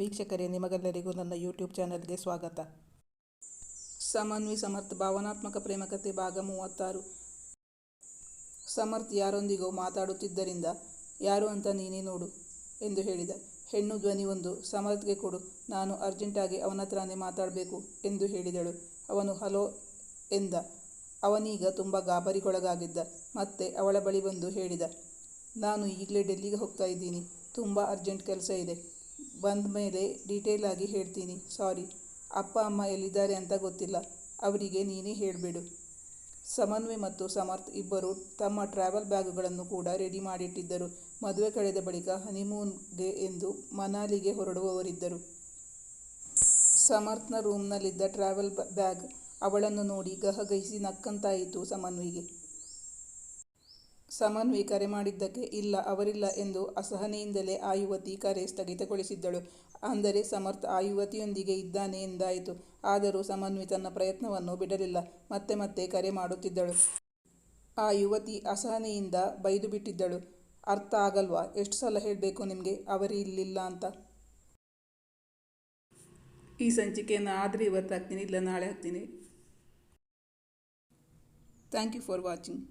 ವೀಕ್ಷಕರೇ, ನಿಮಗೆಲ್ಲರಿಗೂ ನನ್ನ ಯೂಟ್ಯೂಬ್ ಚಾನಲ್ಗೆ ಸ್ವಾಗತ. ಸಮನ್ವಿ ಸಮರ್ಥ್, ಭಾವನಾತ್ಮಕ ಪ್ರೇಮಕತೆ ಭಾಗ ಮೂವತ್ತಾರು. ಸಮರ್ಥ್, ಯಾರೊಂದಿಗೋ ಮಾತಾಡುತ್ತಿದ್ದರಿಂದ ಯಾರು ಅಂತ ನೀನೇ ನೋಡು ಎಂದು ಹೇಳಿದ. ಹೆಣ್ಣು ಧ್ವನಿ ಒಂದು, ಸಮರ್ಥ್ಗೆ ಕೊಡು, ನಾನು ಅರ್ಜೆಂಟಾಗಿ ಅವನ ಹತ್ರನೇ ಮಾತಾಡಬೇಕು ಎಂದು ಹೇಳಿದಳು. ಅವನು, ಹಲೋ ಎಂದ. ಅವನೀಗ ತುಂಬ ಗಾಬರಿಗೊಳಗಾಗಿದ್ದ, ಮತ್ತೆ ಅವಳ ಬಳಿ ಬಂದು ಹೇಳಿದ. ನಾನು ಈಗಲೇ ಡೆಲ್ಲಿಗೆ ಹೋಗ್ತಾ ಇದ್ದೀನಿ, ತುಂಬ ಅರ್ಜೆಂಟ್ ಕೆಲಸ ಇದೆ. ಬಂದ ಮೇಲೆ ಡೀಟೇಲ್ ಆಗಿ ಹೇಳ್ತೀನಿ. ಸಾರಿ. ಅಪ್ಪ, ಅಮ್ಮ ಎಲ್ಲಿದ್ದಾರೆ ಅಂತ ಗೊತ್ತಿಲ್ಲ. ಅವರಿಗೆ ನೀನೇ ಹೇಳಿಬಿಡು. ಸಮನ್ವಿ ಮತ್ತು ಸಮರ್ಥ್ ಇಬ್ಬರು ತಮ್ಮ ಟ್ರಾವೆಲ್ ಬ್ಯಾಗುಗಳನ್ನು ಕೂಡ ರೆಡಿ ಮಾಡಿಟ್ಟಿದ್ದರು. ಮದುವೆ ಕಳೆದ ಬಳಿಕ ಹನಿಮೂನ್ಗೆ ಎಂದು ಮನಾಲಿಗೆ ಹೊರಡುವವರಿದ್ದರು. ಸಮರ್ಥ್ನ ರೂಮ್ನಲ್ಲಿದ್ದ ಟ್ರಾವೆಲ್ ಬ್ಯಾಗ್ ಅವಳನ್ನು ನೋಡಿ ಗಹಗಹಿಸಿ ನಕ್ಕಂತಾಯಿತು ಸಮನ್ವಿಗೆ ಸಮನ್ವಿ ಕರೆ ಮಾಡಿದ್ದಕ್ಕೆ ಇಲ್ಲ, ಅವರಿಲ್ಲ ಎಂದು ಅಸಹನೆಯಿಂದಲೇ ಆ ಯುವತಿ ಕರೆ ಸ್ಥಗಿತಗೊಳಿಸಿದ್ದಳು. ಅಂದರೆ ಸಮರ್ಥ ಆ ಯುವತಿಯೊಂದಿಗೆ ಇದ್ದಾನೆ ಎಂದಾಯಿತು. ಆದರೂ ಸಮನ್ವಿ ತನ್ನ ಪ್ರಯತ್ನವನ್ನು ಬಿಡಲಿಲ್ಲ. ಮತ್ತೆ ಮತ್ತೆ ಕರೆ ಮಾಡುತ್ತಿದ್ದಳು. ಆ ಯುವತಿ ಅಸಹನೆಯಿಂದ ಬೈದು ಬಿಟ್ಟಿದ್ದಳು. ಅರ್ಥ ಆಗಲ್ವಾ? ಎಷ್ಟು ಸಲ ಹೇಳಬೇಕು ನಿಮಗೆ? ಅವರಿ ಇಲ್ಲಿಲ್ಲ ಅಂತ. ಈ ಸಂಚಿಕೆಯನ್ನು ಆದರೆ ಇವತ್ತು ಹಾಕ್ತೀನಿ, ಇಲ್ಲ ನಾಳೆ ಹಾಕ್ತೀನಿ. Thank you for watching